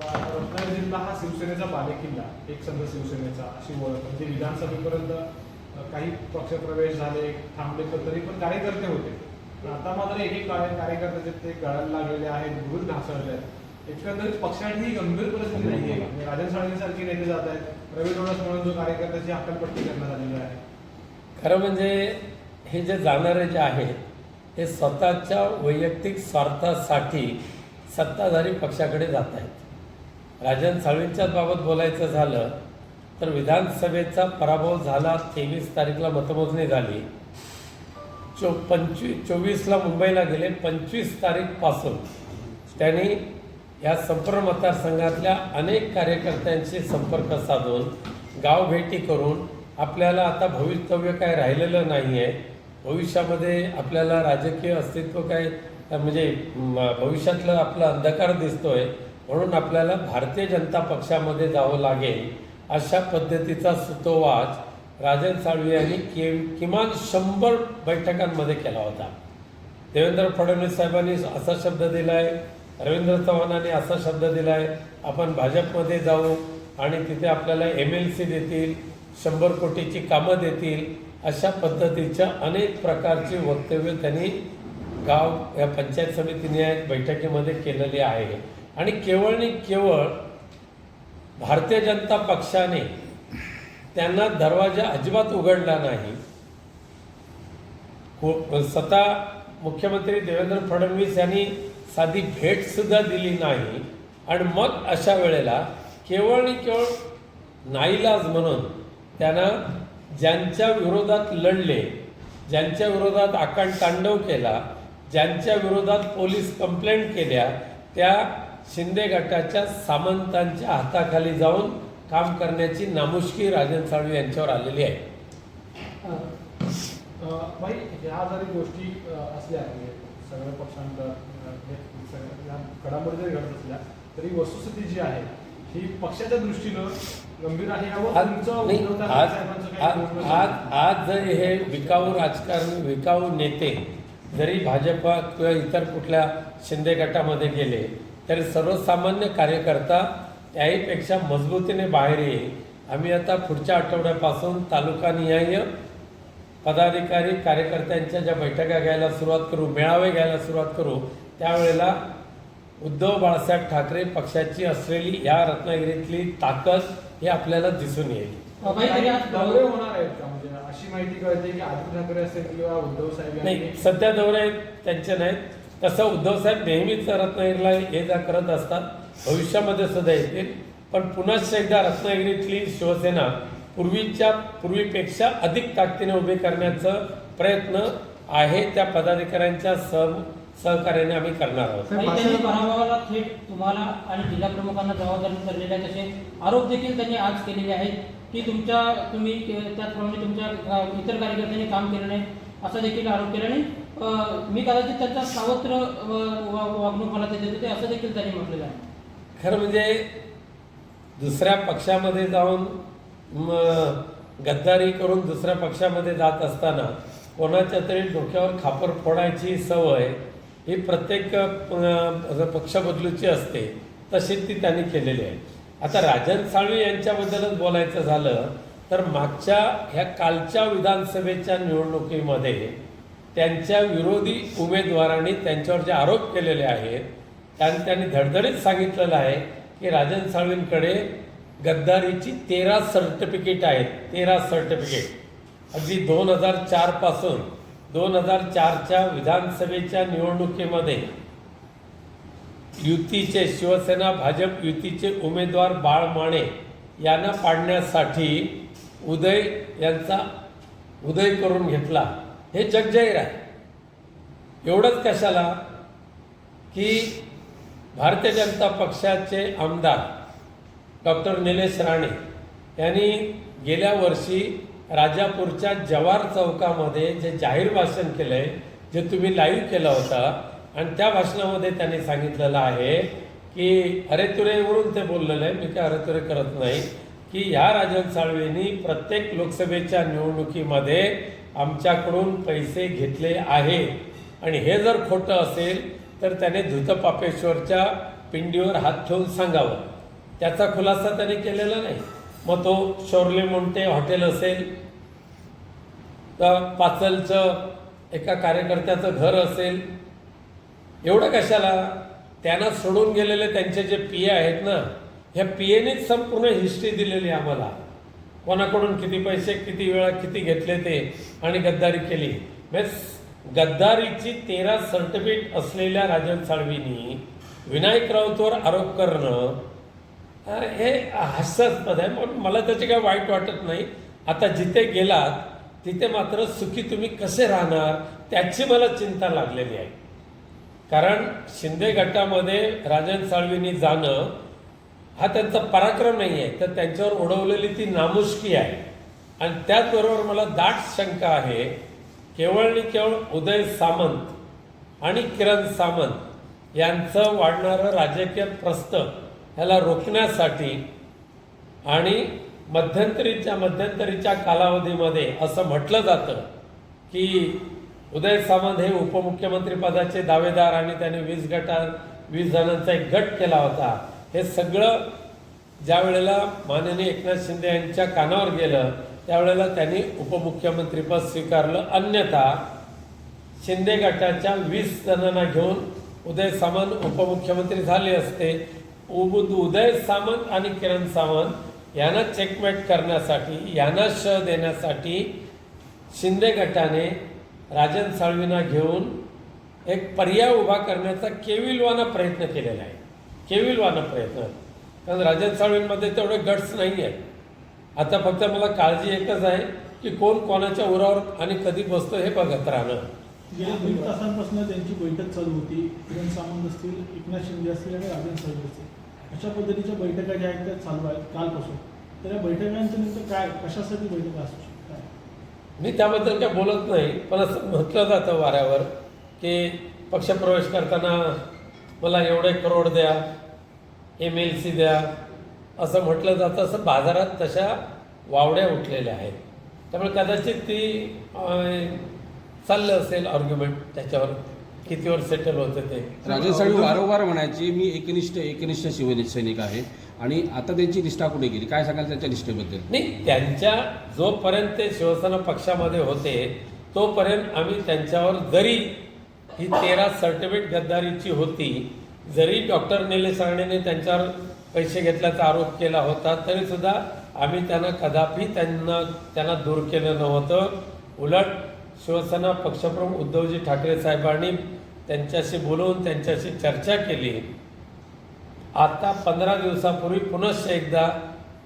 रत्नागिरी जिल्हा हा शिवसेनेचा बालेकिल्ला एक संघ शिवसेनेचा अशी ओळख. म्हणजे विधानसभेपर्यंत काही पक्षप्रवेश झाले थांबले तर तरी पण कार्यकर्ते होते. पण आता मात्र एक एक कार्यकर्त्याचे कार्यकर्ते जे ते गळायला लागलेले आहेत गुरुच ढासळले आहेत. एकंदरीत पक्षांची ही गंभीर परिस्थिती नाही आहे. म्हणजे राजन साळवींसारखे नेते जात आहेत. रवी डोळस म्हणून जो कार्यकर्त्याची हक्कलपट्टी करण्यात आलेली आहे. खरं म्हणजे हे जे जाणारे जे आहेत ते स्वतःच्या वैयक्तिक स्वार्थासाठी सत्ताधारी पक्षाकडे जात आहेत. राजन साळवींच्याच बाबत बोलायचं झालं तर विधानसभेचा पराभव झाला तेवीस तारीखला मतमोजणी झाली. चो पंचवीस चोवीसला मुंबईला गेले पंचवीस तारीखपासून त्यांनी या संपूर्ण मतदारसंघातल्या अनेक कार्यकर्त्यांशी संपर्क साधून गावभेटी करून आपल्याला आता भवितव्य काय राहिलेलं नाही आहे भविष्यामध्ये आपल्याला राजकीय अस्तित्व काय म्हणजे भविष्यातलं आपला अंधकार दिसतोय. म्हणून आपल्याला भारतीय जनता पक्षामध्ये जावं लागेल अशा पद्धतीचा सुतोवाच राजन साळवी यांनी कि किमान शंभर बैठकांमध्ये केला होता. देवेंद्र फडणवीस साहेबांनी असा शब्द दिलाय रवींद्र चव्हाणांनी असा शब्द दिलाय आपण भाजपमध्ये जाऊ आणि तिथे आपल्याला एम एल सी देतील शंभर कोटीची कामं देतील अशा पद्धतीच्या अनेक प्रकारची वक्तव्य त्यांनी गाव या पंचायत समितीने बैठकीमध्ये केलेली आहे. आणि केवळ आणि केवळ भारतीय जनता पक्षाने त्यांना दरवाजा अजिबात उघडला नाही. स्वतः मुख्यमंत्री देवेंद्र फडणवीस यांनी साधी भेट सुद्धा दिली नाही. आणि मग अशा वेळेला केवळ आणि केवळ नाईलाज म्हणून त्यांना ज्यांच्या विरोधात लढले ज्यांच्या विरोधात आकांड तांडव केला ज्यांच्या विरोधात पोलीस कंप्लेंट केल्या त्या शिंदे गटाच्या सामंतांच्या हाताखाली जाऊन काम करण्याची नामुष्की राजन साळवी यांच्यावर आलेली आहे भाई ह्या जरी गोष्टी असल्या म्हणजे सगळ्या हे सगळ्या ह्या घडामोडी जरी घडत असल्या तरी वस्तुस्थिती जी आहे ही पक्षाच्या दृष्टीनं गंभीर आहे आज आज? आज जर हे विकाऊ राजकारण विकाऊ नेते जरी भाजपा किंवा इतर कुठल्या शिंदे गटामध्ये गेले तरी सर्वसामान्य कार्यकर्ता त्याहीपेक्षा मजबूतीने बाहेर येईल. आम्ही आता पुढच्या आठवड्यापासून तालुकानिहाय पदाधिकारी कार्यकर्त्यांच्या ज्या बैठका घ्यायला सुरुवात करू मेळावे घ्यायला सुरुवात करू त्यावेळेला उद्धव बाळासाहेब ठाकरे पक्षाची असलेली या रत्नागिरीतली ताकद ही आपल्याला दिसून येईल. म्हणजे अशी माहिती कळते की आदित्य ठाकरे असेल किंवा उद्धव साहेब नाही सध्या दौरे त्यांचे नाहीत. तसं उद्धव साहेब नेहमीच रत्नागिरीला ये जा करत असतात. भविष्यामध्ये सुद्धा येतील. पण पुन्हा एकदा रत्नागिरीतली शिवसेना पूर्वीच्या पूर्वीपेक्षा अधिक ताकदीने उभी करण्याचं प्रयत्न आहे. त्या पदाधिकाऱ्यांच्या सह सहकार्याने आम्ही करणार आहोत. पराभवाला थेट तुम्हाला आणि जिल्हा प्रमुखांना जबाबदार धरलेले आहेत तसे आरोप देखील त्यांनी आज केलेले आहेत की तुमच्या तुम्ही त्याचप्रमाणे तुमच्या इतर कार्यकर्त्यांनी काम केलं नाही. असा देखील आरोप केला आणि अ, मी कदाचित त्यांचा सावत्र वा- वागणूक मला ते देत होते असं देखील त्यांनी म्हटलेलं आहे. खरं म्हणजे दुसऱ्या पक्षामध्ये जाऊन गद्दारी करून दुसऱ्या पक्षामध्ये जात असताना कोणाच्या तरी डोक्यावर खापर फोडायची सवय ही प्रत्येक पक्ष बदलूची असते तशी ती त्यांनी केलेली आहे. आता राजन साळवी यांच्याबद्दलच बोलायचं झालं तर मागच्या ह्या कालच्या विधानसभेच्या निवडणुकीमध्ये त्यांच्या विरोधी उमेदवारांनी त्यांच्यावर जे आरोप केलेले आहेत त्यांनी त्यांनी धडधडीत सांगितलेलं आहे की राजन साळवींकडे गद्दारीची तेरा सर्टिफिकेट आहेत. तेरा सर्टिफिकेट अगदी दोन हजार चारपासून दोन हजार चारच्या विधानसभेच्या निवडणुकीमध्ये युतीचे शिवसेना भाजप युतीचे उमेदवार बाळ माने यांना पाडण्यासाठी उदय यांचा उदय करून घेतला. हे जगजाहीर आहे. एवढंच कशाला? की भारतीय जनता पक्षाचे आमदार डॉक्टर निलेश राणे यांनी गेल्या वर्षी राजापूरच्या जवार चौकामध्ये जे जाहीर भाषण केलं आहे जे तुम्ही लाईव्ह केलं होतं आणि त्या भाषणामध्ये त्यांनी सांगितलेलं आहे की अरेतुरेवरून ते बोललेलं आहे मी काय अरेतुरे करत नाही की ह्या राजन साळवेंनी प्रत्येक लोकसभेच्या निवडणुकीमध्ये आमच्याकडून पैसे घेतले आहे. आणि हे जर खोटं असेल तर त्याने धुतपापेश्वरच्या पिंडीवर हात ठेवून सांगावं. त्याचा खुलासा त्याने केलेला नाही. मग तो शोरले मोंटे हॉटेल असेल तर पाचलचं एका कार्यकर्त्याचं घर असेल एवढं कशाला? त्यांना सोडून गेलेले त्यांचे जे पी ए आहेत ना ह्या पी एनेच संपूर्ण हिस्ट्री दिलेली आहे आम्हाला. कोणाकडून किती पैसे किती वेळा किती घेतले ते आणि गद्दारी केली. बेस गद्दारीची तेरा सर्टिफिकेट असलेल्या राजन साळवींनी विनायक राऊतवर आरोप करणं हे हास्यास्पद आहे. पण मला त्याचे काय वाईट वाटत नाही. आता जिथे गेलात तिथे मात्र सुखी तुम्ही कसे राहणार त्याची मला चिंता लागलेली आहे. कारण शिंदे गटामध्ये राजन साळवींनी जाणं हा त्यांचा पराक्रम नाही आहे तर त्यांच्यावर ओढवलेली ती नामुष्की आहे. आणि त्याचबरोबर मला दाट शंका आहे केवळ आणि केवळ उदय सामंत आणि किरण सामंत यांचं वाढणारं राजकीय प्रस्त ह्याला रोखण्यासाठी आणि मध्यंतरीच्या मध्यंतरीच्या कालावधीमध्ये असं म्हटलं जातं की उदय सामंत हे उपमुख्यमंत्री पदाचे दावेदार आणि त्याने वीस गटात वीस जणांचा एक गट केला होता. हे सगळं ज्या वेळेला माननीय एकनाथ शिंदे यांच्या कानावर गेलं त्यावेळेला त्यांनी उपमुख्यमंत्रीपद स्वीकारलं. अन्यथा शिंदे गटाच्या वीस जणांना घेऊन उदय सामंत उपमुख्यमंत्री झाले असते. उब- उदय सामंत आणि किरण सावंत यांना चेकमेट करण्यासाठी यांना श देण्यासाठी शिंदे गटाने राजन साळवींना घेऊन एक पर्याय उभा करण्याचा केविलवाना प्रयत्न केलेला आहे. केविलवाना प्रयत्न. कारण राजन साळवींमध्ये तेवढे गट्स नाही आहेत आता फक्त मला काळजी एकच आहे की कोण कोणाच्या उरावर आणि कधी बसतो हे बघत राहणं. गेल्या दीड तासांपासून त्यांची बैठक चालू होती. किरण सामंत असतील एकनाथ शिंदे असतील आणि राजन साहेब असतील. अशा पद्धतीच्या बैठका ज्या आहेत त्या चालू आहेत कालपासून. तर या बैठकांचं नेमकं काय कशासाठी बैठका असू शकतात? मी त्याबद्दल काय बोलत नाही पण असं म्हटलं जातं वाऱ्यावर की पक्षप्रवेश करताना मला एवढे करोड द्या एम एल सी द्या असं म्हटलं जातं असं बाजारात तशा वावड्या उठलेल्या आहेत. त्यामुळे कदाचित ती चाललं असेल आर्ग्युमेंट त्याच्यावर कितीवर सेटल होतं ते. साळवी वारंवार म्हणायची मी एकनिष्ठ एकनिष्ठ शिवसैनिक सैनिक आहे. आणि आता त्यांची निष्ठा कुठे गेली? काय सांगाल त्यांच्या निष्ठेबद्दल? नाही त्यांच्या जोपर्यंत ते शिवसेना पक्षामध्ये होते तोपर्यंत आम्ही त्यांच्यावर जरी ही तेरा सर्टिफिकेट गद्दारीची होती जरी डॉक्टर नेले राणेने त्यांच्यावर पैसे घेतल्याचा आरोप केला होता तरीसुद्धा आम्ही त्यांना कदापि त्यांना त्यांना दूर केलं नव्हतं. उलट शिवसेना पक्षप्रमुख उद्धवजी ठाकरे साहेबांनी त्यांच्याशी बोलवून त्यांच्याशी चर्चा केली. आता पंधरा दिवसापूर्वी पुनश्च एकदा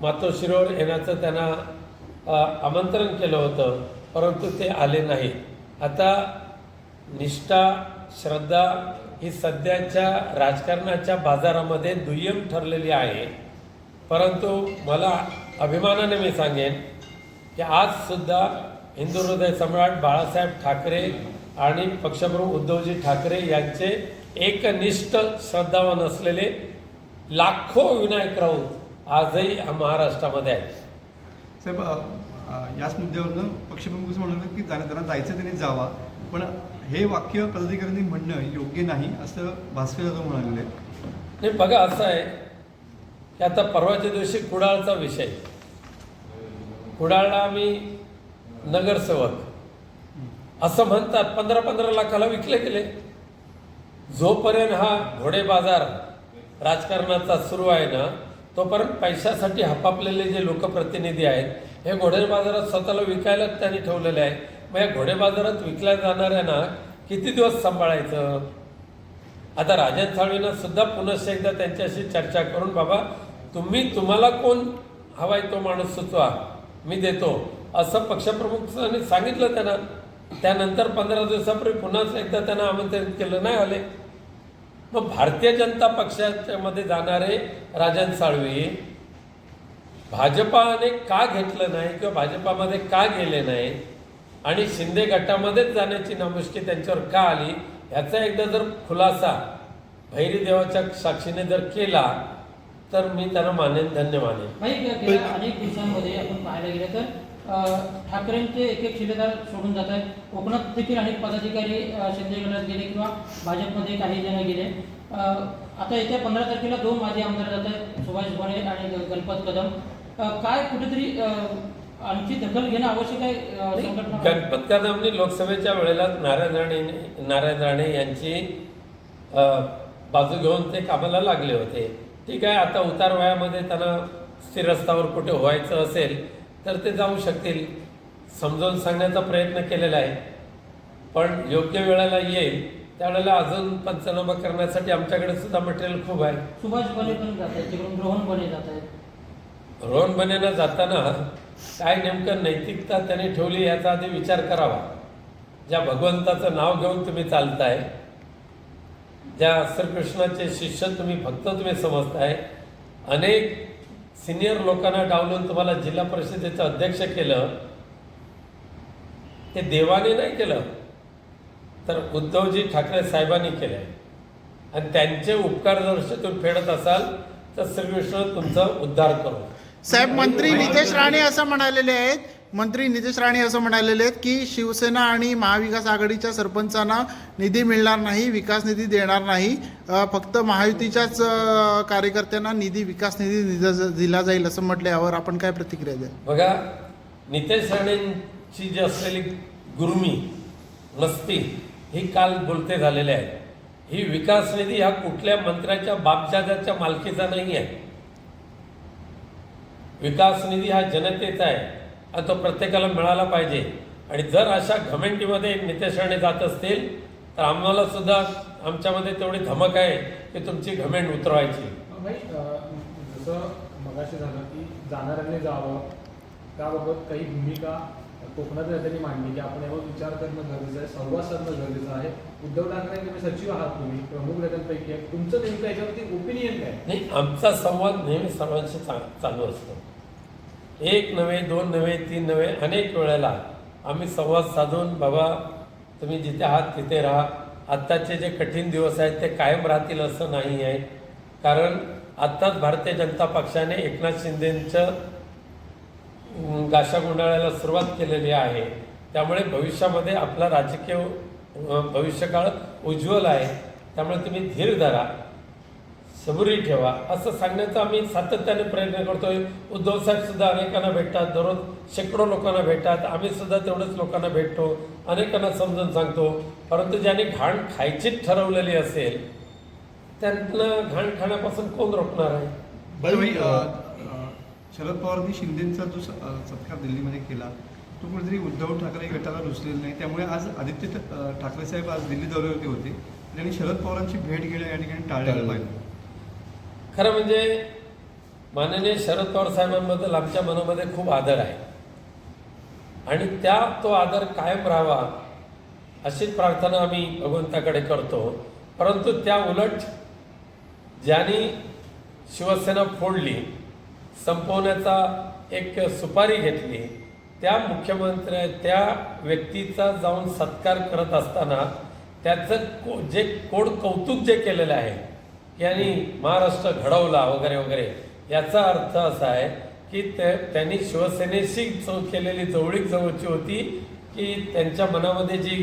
मातोश्रीवर येण्याचं त्यांना आमंत्रण केलं होतं परंतु ते आले नाही. आता निष्ठा श्रद्धा ही सध्याच्या राजकारणाच्या बाजारामध्ये दुय्यम ठरलेली आहे. परंतु मला अभिमानाने मी सांगेन की आज सुद्धा हिंदू हृदय सम्राट बाळासाहेब ठाकरे आणि पक्षप्रमुख उद्धवजी ठाकरे यांचे एकनिष्ठ श्रद्धावान असलेले लाखो विनायक राऊत आजही महाराष्ट्रामध्ये आहेत. साहेब याच मुद्द्यावरनं पक्षप्रमुख असं की जाण्या त्यांना जायचं त्यांनी जावा. पण हे वाक्य पदाधिकाऱ्यांनी म्हणणं योग्य नाही असं भास्कर जाधव म्हणाले नाही बघा असं आहे की आता परवाच्या दिवशी कुडाळचा विषय. कुडाळला आम्ही नगरसेवक. असं म्हणतात पंधरा पंधरा लाखाला विकले गेले. जोपर्यंत हा घोडे बाजार राजकारणाचा सुरू आहे ना तोपर्यंत पैशासाठी हपापलेले जे लोकप्रतिनिधी आहेत हे घोडे बाजारात स्वतःला विकायला त्यांनी ठेवलेले आहे मग या घोडे बाजारात विकल्या जाणाऱ्यांना किती दिवस सांभाळायचं? आता राजन साळवींना सुद्धा पुनश्च एकदा त्यांच्याशी चर्चा करून बाबा तुम्ही तुम्हाला कोण हवाय तो माणूस सुचवा मी देतो. असं पक्षप्रमुखांनी सांगितलं त्यांना. त्यानंतर पंधरा दिवसापूर्वी पुन्हाच एकदा त्यांना आमंत्रित केलं नाही आले. मग भारतीय जनता पक्षाच्या मध्ये जाणारे राजन साळवी भाजपाने का घेतलं नाही किंवा भाजपामध्ये का गेले नाही? आणि शिंदे गटामध्येच जाण्याची नामुष्की त्यांच्यावर का आली? ह्याचा एकदा जर खुलासा भैरी देवाच्या साक्षीने जर केला तर मी त्यांना मानेन धन्य मानेन. गेल्या अनेक दिवसांमध्ये आपण पाहायला गेलं तर ठाकरेंचे एक एक शिलेदार सोडून जात आहेत. कोकणात देखील अनेक पदाधिकारी शिंदे गटात गेले किंवा भाजपमध्ये काही जण गेले. आता येत्या पंधरा तारखेला दोन माजी आमदार जात आहेत सुभाष भणे आणि गणपत कदम. काय कुठेतरी आणखी दखल घेणं आवश्यक आहे गणपत कदमनी लोकसभेच्या वेळेला नारायण राणे नारायण राणे यांची बाजू घेऊन ते कामाला लागले होते. ठीक आहे आता उतार वयामध्ये त्यांना स्थिरस्थावर कुठे व्हायचं असेल तर ते जाऊ शकतील. समजावून सांगण्याचा प्रयत्न केलेला आहे. पण योग्य वेळेला येईल त्यावेळेला अजून पंचनामा करण्यासाठी आमच्याकडे सुद्धा मटेरियल खूप आहे. सुभाष बने पण जात आहेत रोहन बने जात आहेत. रोहन बनेनं जाताना काय नेमकं नैतिकता त्याने ठेवली याचा आधी विचार करावा. ज्या भगवंताचं नाव घेऊन तुम्ही चालताय ज्या श्रीकृष्णाचे शिष्य तुम्ही भक्त तुम्ही समजताय अनेक सिनियर लोकांना डावलून तुम्हाला जिल्हा परिषदेचं अध्यक्ष केलं ते देवाने नाही केलं तर उद्धवजी ठाकरे साहेबांनी केलं आणि त्यांचे उपकार जर तुम्ही फेडत असाल तर श्रीकृष्ण तुमचा उद्धार करू. साहेब मंत्री नितेश राणे असं म्हणालेले आहेत. मंत्री नितेश राणे असं म्हणालेले आहेत की शिवसेना आणि महाविकास आघाडीच्या सरपंचांना निधी मिळणार नाही विकास निधी देणार नाही. फक्त महायुतीच्याच कार्यकर्त्यांना निधी विकास निधी दिला- दिला जाईल असं म्हटलं यावर आपण काय प्रतिक्रिया द्या बघा नितेश राणेंची जी असलेली गुरुमी लस्ती ही काल बोलते झालेले आहे. ही विकास निधी हा कुठल्या मंत्र्याच्या बापजादाच्या मालकीचा नाही आहे. विकास निधी हा जनतेचा आहे. आणि तो प्रत्येकाला मिळाला पाहिजे. आणि जर अशा घमेंटीमध्ये नितेश राणे जात असतील तर आम्हाला सुद्धा आमच्यामध्ये तेवढी धमक आहे की तुमची घमेंट उतरवायची. जसं मगाशी झालं की जाणाऱ्यांनी जावं त्याबाबत काही भूमिका कोकणात त्यांनी मांडली की आपण यावर विचार करणं गरजेचं आहे संवाद साधणं गरजेचं आहे. उद्धव ठाकरे तुम्ही सचिव आहात तुम्ही प्रमुख नेत्यांपैकी आहे तुमचं नेमकं याच्यावरती ओपिनियन काय? नाही आमचा संवाद नेहमी सर्वांशी चा चालू असतो. एक नव्हे दोन नव्हे तीन नव्हे अनेक वेळेला आम्ही संवाद साधून बाबा तुम्ही जिथे आहात तिथे राहा. आत्ताचे जे कठीण दिवस आहेत ते कायम राहतील असं नाही आहे. कारण आत्ताच भारतीय जनता पक्षाने एकनाथ शिंदेंचं गाशा गुंडाळायला सुरुवात केलेली आहे. त्यामुळे भविष्यामध्ये आपला राजकीय भविष्यकाळ उज्ज्वल आहे. त्यामुळे तुम्ही धीर धरा सबुरी ठेवा. असं सांगण्याचा आम्ही सातत्याने प्रयत्न करतोय. उद्धव साहेब सुद्धा अनेकांना भेटतात. दररोज शेकडो लोकांना भेटतात. आम्ही सुद्धा लोकांना भेटतो. अनेकांना समजून सांगतो. परंतु ज्याने घाण खायचीच ठरवलेली असेल त्यांना घाण खाण्यापासून कोण रोखणार आहे? शरद पवारांनी शिंदेचा जो सत्कार दिल्लीमध्ये केला तो कुठेतरी उद्धव ठाकरे गटाला रुचलेला नाही. त्यामुळे आज आदित्य ठाकरे साहेब आज दिल्ली दौऱ्यावरती होते त्यांनी शरद पवारांची भेट घेणं या ठिकाणी टाळलेलं पाहिजे खरं म्हणजे माननीय शरद पवार साहेबांबद्दल आमच्या मनामध्ये खूप आदर आहे. आणि त्या तो आदर कायम राहावा अशीच प्रार्थना आम्ही भगवंताकडे करतो. परंतु त्या उलट ज्यांनी शिवसेना फोडली संपवण्याचा एक सुपारी घेतली. त्या मुख्यमंत्री त्या व्यक्तीचा जाऊन सत्कार करत असताना त्याचं को जे कोड कौतुक जे केलेलं आहे यांनी महाराष्ट्र घडवला वगैरे वगैरे याचा अर्थ असा आहे की ते त्यांनी शिवसेनेशी चौ केलेली जवळीक जवळची होती की त्यांच्या मनामध्ये जी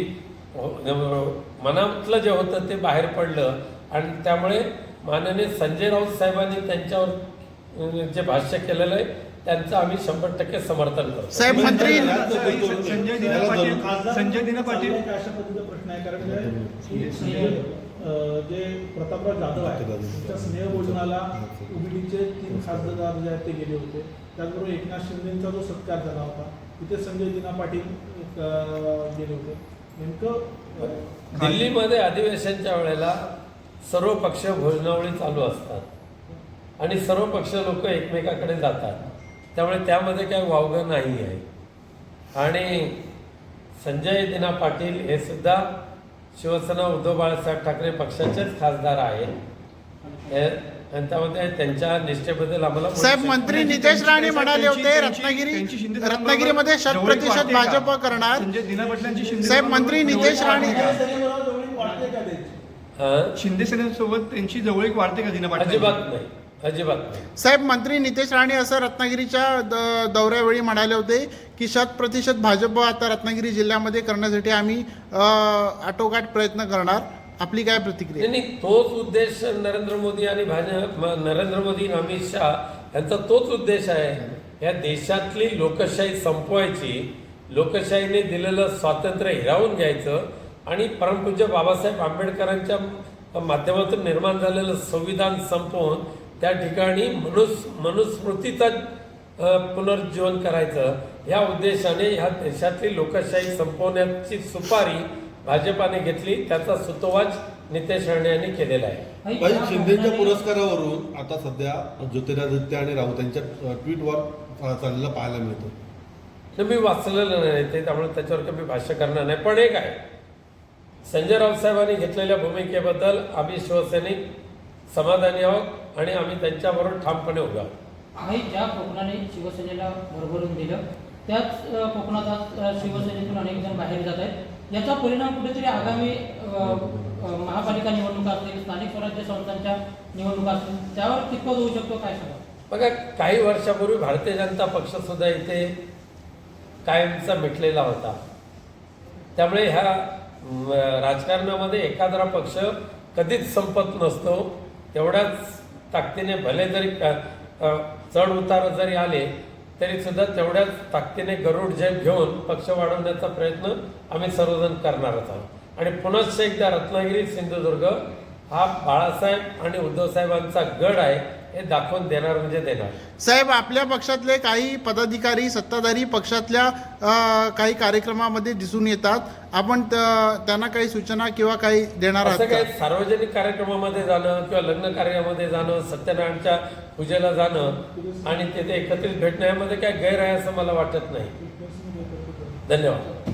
मनातलं जे होतं ते बाहेर पडलं. आणि त्यामुळे माननीय संजय राऊत साहेबांनी त्यांच्यावर जे भाष्य केलेलं आहे त्यांचं आम्ही शंभर टक्के समर्थन करतो. साहेब मंत्री संजय दिना पाटील संजय दिना पाटील. अशा पद्धतीचा प्रश्न आहे कारण जे- की, अं, जे प्रतापराव जाधव आहे त्यांच्या स्नेहभोजनाला उबिडीचे तीन खासदार जे आहेत ते गेले होते. त्याचबरोबर एकनाथ शिंदेचा जो सत्कार झाला होता तिथे संजय दिना पाटील गेले होते. नेमकं दिल्लीमध्ये अधिवेशनच्या वेळेला सर्व पक्ष भोजनावळी चालू असतात. आणि सर्व पक्ष लोक एकमेकाकडे जातात. त्यामुळे त्यामध्ये काही वावगं नाही आहे. आणि संजय दिना पाटील हे सुद्धा शिवसेना उद्धव बाळासाहेब ठाकरे पक्षाचेच खासदार आहेत. हे- आणि त्यामध्ये त्यांच्या निष्ठेबद्दल आम्हाला साहेब मंत्री नितेश राणे म्हणाले होते रत्नागिरी रत्नागिरीमध्ये शत प्रतिशत? भाजप करणार. संजय दिना पाटलांची शिंदे साहेब, मंत्री नितेश राणे-? शिंदे सेनेसोबत त्यांची? जवळीक वाढते का दिना पाटील अजिबात नाही. अजिबात नाही. साहेब मंत्री नितेश राणे असं रत्नागिरीच्या द- दौऱ्यावेळी म्हणाले होते की शत प्रतिशत भाजप आता रत्नागिरी जिल्ह्यामध्ये करण्यासाठी आम्ही अ, आटोकाट प्रयत्न करणार. आपली काय प्रतिक्रिया? नाही तोच उद्देश नरेंद्र मोदी आणि भाजप म- नरेंद्र मोदी आणि अमित शहा यांचा तोच उद्देश आहे. या देशातली लोकशाही संपवायची लोकशाहीने दिलेलं स्वातंत्र्य हिरावून घ्यायचं आणि परमपूज्य बाबासाहेब आंबेडकरांच्या माध्यमातून निर्माण झालेलं संविधान संपवून त्या ठिकाणी मनुस मनुस्मृतीचा पुनर्जीवन करायचं. या उद्देशाने ह्या देशातली लोकशाही संपवण्याची सुपारी भाजपाने घेतली. त्याचा सुतोवाच नितेश राणे यांनी केलेला आहे. भाई, शिंदेच्या पुरस्कारावरून आता सध्या ज्योतिरादित्य आणि राऊत यांच्या ट्विटवर चाललेलं पाहायला मिळतं. तर मी वाचलेलं नाही ते त्यामुळे त्याच्यावर काही मी भाष्य करणार नाही. पण एक आहे. संजय राऊत साहेबांनी घेतलेल्या भूमिकेबद्दल आम्ही शिवसैनिक समाधानी आहोत. आणि आम्ही त्यांच्याबरोबर ठामपणे उभे आहोत. ज्या कोकणाने शिवसेनेला भरभरून दिलं त्याच कोकणात आज शिवसेनेतून अनेक जण बाहेर जात आहेत. याचा परिणाम कुठेतरी आगामी महापालिका निवडणुका असतील स्थानिक स्वराज्य संस्थांच्या निवडणुका असतील त्यावर कितपत होऊ शकतो काय सांगा बघा काही वर्षापूर्वी भारतीय जनता पक्ष सुद्धा इथे कायमचा मिटलेला होता. त्यामुळे ह्या राजकारणामध्ये एखादा पक्ष कधीच संपत नसतो तेवढ्याच ताकदीने भले जरी चढ उतार जरी आले तरी सुद्धा तेवढ्याच ताकदीने गरुड झेप घेऊन पक्ष वाढवण्याचा प्रयत्न आम्ही सर्वजण करणारच आहोत. आणि पुनश्च एकदा रत्नागिरी सिंधुदुर्ग हा बाळासाहेब आणि उद्धव साहेबांचा गड आहे हे दाखवून देणार म्हणजे देणार. साहेब आपल्या पक्षातले काही पदाधिकारी सत्ताधारी पक्षातल्या अ, काही कार्यक्रमामध्ये दिसून येतात. आपण त- त्यांना काही सूचना किंवा काही देणार असं आहात का? काही सार्वजनिक कार्यक्रमामध्ये जाणं किंवा लग्न कार्यामध्ये जाणं सत्यनारायणच्या पूजेला जाणं आणि तिथे एकत्रित भेटणं यामध्ये काय गैर आहे असं मला वाटत नाही. धन्यवाद.